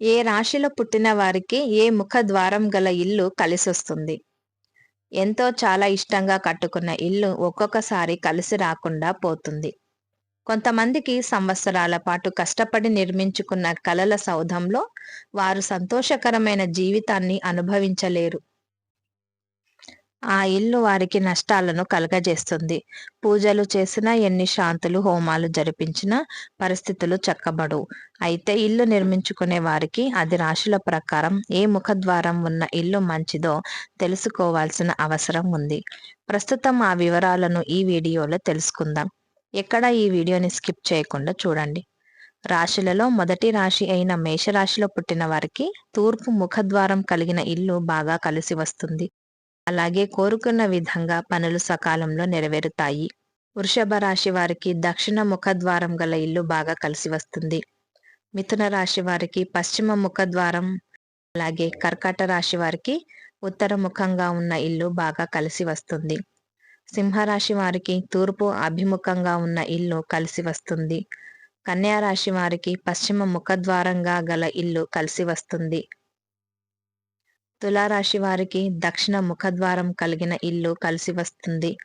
ఏ రాశిలో పుట్టిన వారికి ఏ ముఖ ద్వారం గల ఇల్లు కలిసొస్తుంది? ఎంతో చాలా ఇష్టంగా కట్టుకున్న ఇల్లు ఒక్కొక్కసారి కలిసి రాకుండా పోతుంది. కొంతమందికి సంవత్సరాల పాటు కష్టపడి నిర్మించుకున్న కలల సౌధంలో వారు సంతోషకరమైన జీవితాన్ని అనుభవించలేరు. ఆ ఇల్లు వారికి నష్టాలను కలగజేస్తుంది. పూజలు చేసినా ఎన్ని శాంతులు హోమాలు జరిపించినా పరిస్థితులు చక్కబడు అయితే ఇల్లు నిర్మించుకునే వారికి అది రాశుల ప్రకారం ఏ ముఖద్వారం ఉన్న ఇల్లు మంచిదో తెలుసుకోవాల్సిన అవసరం ఉంది. ప్రస్తుతం ఆ వివరాలను ఈ వీడియోలో తెలుసుకుందాం. ఎక్కడ ఈ వీడియోని స్కిప్ చేయకుండా చూడండి. రాశులలో మొదటి రాశి అయిన మేషరాశిలో పుట్టిన వారికి తూర్పు ముఖద్వారం కలిగిన ఇల్లు బాగా కలిసి వస్తుంది. అలాగే కోరుకున్న విధంగా పనులు సకాలంలో నెరవేరుతాయి. వృషభ రాశి వారికి దక్షిణ ముఖద్వారం గల ఇల్లు బాగా కలిసి వస్తుంది. మిథున రాశి వారికి పశ్చిమ ముఖద్వారం అలాగే కర్కాట రాశి వారికి ఉత్తర ముఖంగా ఉన్న ఇల్లు బాగా కలిసి వస్తుంది. సింహరాశి వారికి తూర్పు అభిముఖంగా ఉన్న ఇల్లు కలిసి వస్తుంది. కన్యా రాశి వారికి పశ్చిమ ముఖద్వారంగా గల ఇల్లు కలిసి వస్తుంది. తులారాశి వారికి దక్షిణ ముఖద్వారం కలిగిన ఇల్లు కలిసి వస్తుంది.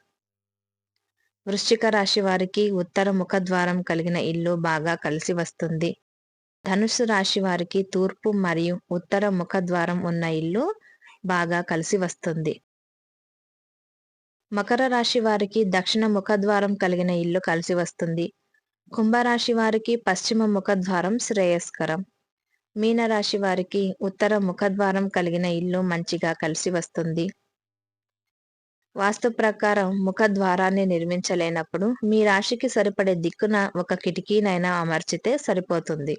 వృశ్చిక రాశి వారికి ఉత్తర ముఖద్వారం కలిగిన ఇల్లు బాగా కలిసి వస్తుంది. ధనుసు రాశి వారికి తూర్పు మరియు ఉత్తర ముఖద్వారం ఉన్న ఇల్లు బాగా కలిసి వస్తుంది. మకర రాశి వారికి దక్షిణ ముఖద్వారం కలిగిన ఇల్లు కలిసి వస్తుంది. కుంభరాశి వారికి పశ్చిమ ముఖద్వారం శ్రేయస్కరం. మీనరాశి వారికి ఉత్తర ముఖద్వారం కలిగిన ఇల్లు మంచిగా కలిసి వస్తుంది. వాస్తు ప్రకారం ముఖద్వారాన్ని నిర్మించలేనప్పుడు మీ రాశికి సరిపడే దిక్కున ఒక కిటికీనైనా అమర్చితే సరిపోతుంది.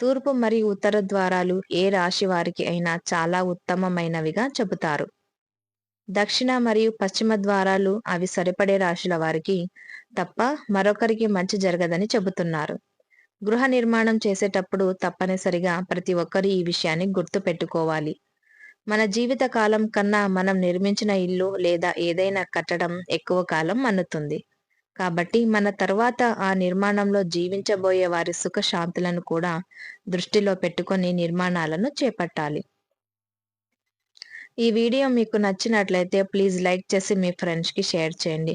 తూర్పు మరియు ఉత్తర ద్వారాలు ఏ రాశి వారికి అయినా చాలా ఉత్తమమైనవిగా చెబుతారు. దక్షిణ మరియు పశ్చిమ ద్వారాలు అవి సరిపడే రాశుల వారికి తప్ప మరొకరికి మంచి జరగదని చెబుతున్నారు. గృహ నిర్మాణం చేసేటప్పుడు తప్పనిసరిగా ప్రతి ఒక్కరు ఈ విషయాన్ని గుర్తు పెట్టుకోవాలి. మన జీవిత కాలం కన్నా మనం నిర్మించిన ఇల్లు లేదా ఏదైనా కట్టడం ఎక్కువ కాలం మన్నుతుంది. కాబట్టి మన తర్వాత ఆ నిర్మాణంలో జీవించబోయే వారి సుఖ శాంతులను కూడా దృష్టిలో పెట్టుకొని నిర్మాణాలను చేపట్టాలి. ఈ వీడియో మీకు నచ్చినట్లయితే ప్లీజ్ లైక్ చేసి మీ ఫ్రెండ్స్కి షేర్ చేయండి.